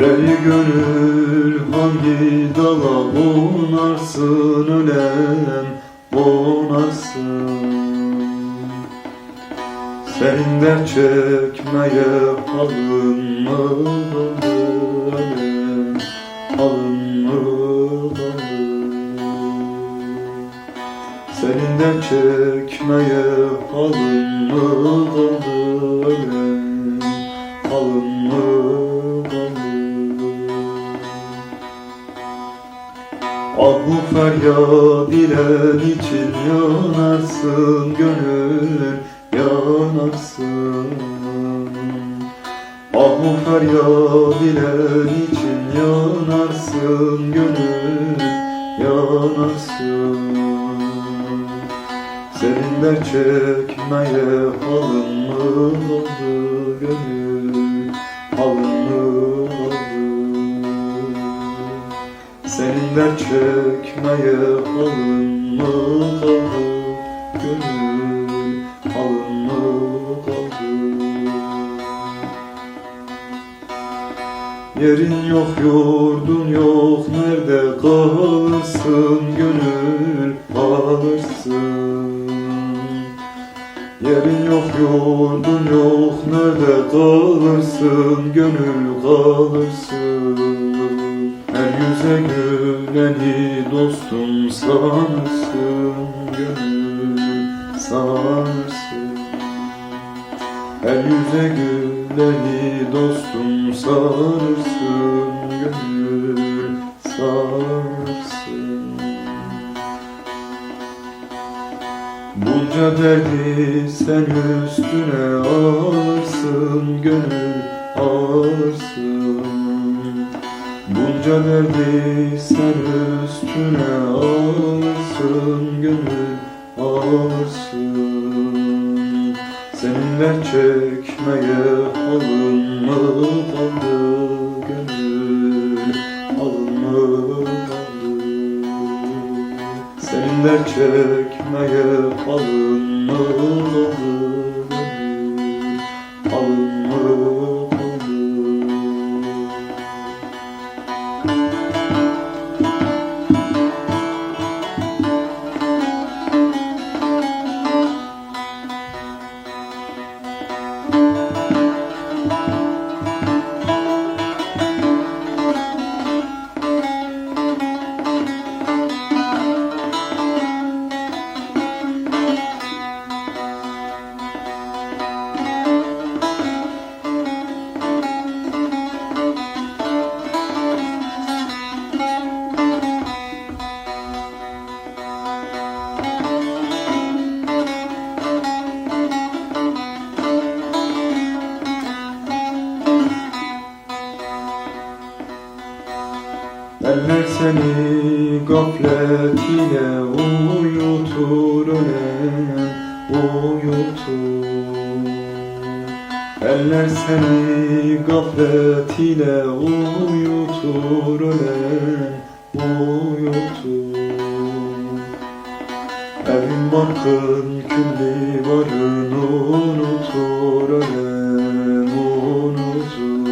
Deli gönül hangi dala konarsın ölem konarsın Senin dert çekmeye halın mı mı Senin dert çekmeye halın feryat ile niçin yanarsın gönül yanarsın? Ah bu feryat ile niçin yanarsın gönül yanarsın? Senin de çekmeye halın mı oldu gönül senin de çekmeye halın mı kaldı Gönül halın mı kaldı Yerin yok yurdun yok. Nerede kalırsın? Gönül kalırsın Yerin yok yurdun yok. Nerede kalırsın? Gönül kalırsın yüze güleni dostum sanırsın gönül sanırsın Her yüze güleni dostum sanırsın gönül sanırsın Bunca derdi sen üstüne alırsın gönül derdi sen üstüne alırsın gönül alırsın Senin dert çekmeye halın mı kaldı gönül halın mı kaldı. Senin dert çekmeye halın seni gaflet ile uyutur ölen uyutur Eller seni gaflet ile uyutur ölen uyutur Evin barkın külli varın unutur ölen unutur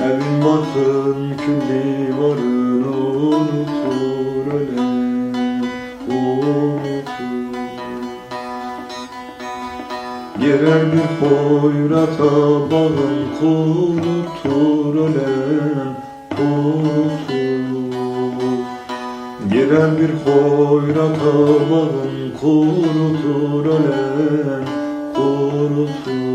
Evin barkın külli varın unutur unutur. Girer bir hoyrata bağın kurutur ölen kurutur Girer bir hoyrata bağın kurutur ölen kurutur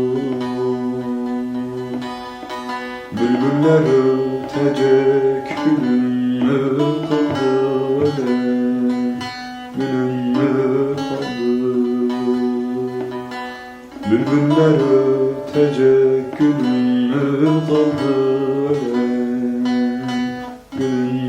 Bülbüller gelecek günüm mü kaldı öyle Günüm mü kaldı Bülbüller ötecek kaldı öyle Günüm